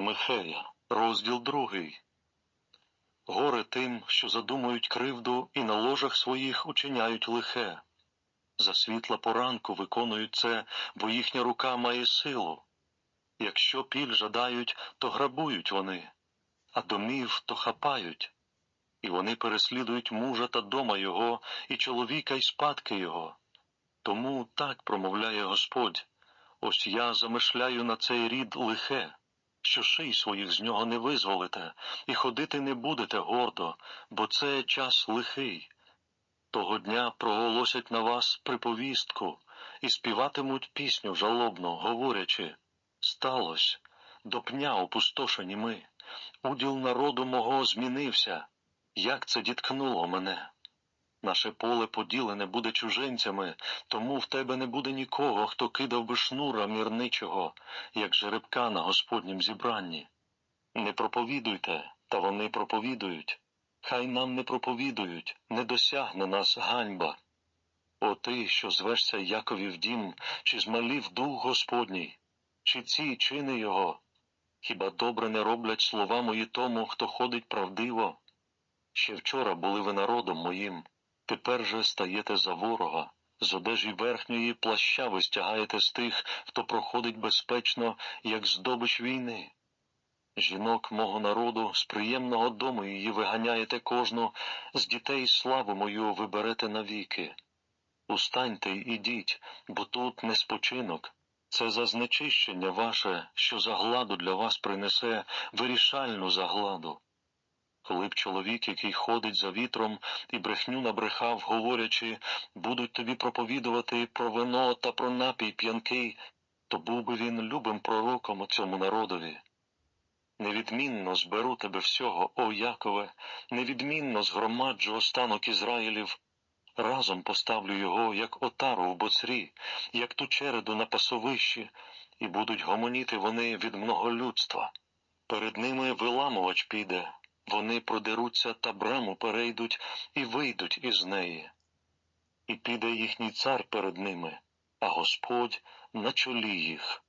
Михея, розділ другий. Горе тим, що задумують кривду і на ложах своїх учиняють лихе. За світла поранку виконують це, бо їхня рука має силу. Якщо піль жадають, то грабують вони, а домів то хапають. І вони переслідують мужа та дома його, і чоловіка, і спадки його. Тому так промовляє Господь. Ось я замишляю на цей рід лихе, що ший своїх з нього не визволите, і ходити не будете гордо, бо це час лихий. Того дня проголосять на вас приповістку і співатимуть пісню жалобно, говорячи Сталось, до пня опустошені ми, уділ народу мого змінився, як це діткнуло мене. Наше поле поділене буде чужинцями, тому в тебе не буде нікого, хто кидав би шнура мірничого, як жеребка на Господнім зібранні. Не проповідуйте, та вони проповідують. Хай нам не проповідують, не досягне нас ганьба. О ти, що звешся Якові в дім, чи змалів дух Господній, чи ці чини його? Хіба добре не роблять слова мої тому, хто ходить правдиво? Ще вчора були ви народом моїм, тепер же стаєте за ворога, з одежі верхньої плаща ви стягаєте з тих, хто проходить безпечно, як здобич війни. Жінок мого народу з приємного дому її виганяєте кожну, з дітей славу мою виберете навіки. Устаньте й ідіть, бо тут не спочинок. Це за знечищення ваше, що загладу для вас принесе вирішальну загладу. Коли б чоловік, який ходить за вітром і брехню набрехав, говорячи, будуть тобі проповідувати про вино та про напій п'янкий, то був би він любим пророком у цьому народові. Невідмінно зберу тебе всього, о Якове, невідмінно згромаджу останок Ізраїлів. Разом поставлю його, як отару в боцрі, як ту череду на пасовищі, і будуть гомоніти вони від многолюдства. Перед ними виламувач піде, вони продеруться та браму перейдуть і вийдуть із неї. І піде їхній цар перед ними, а Господь на чолі їх.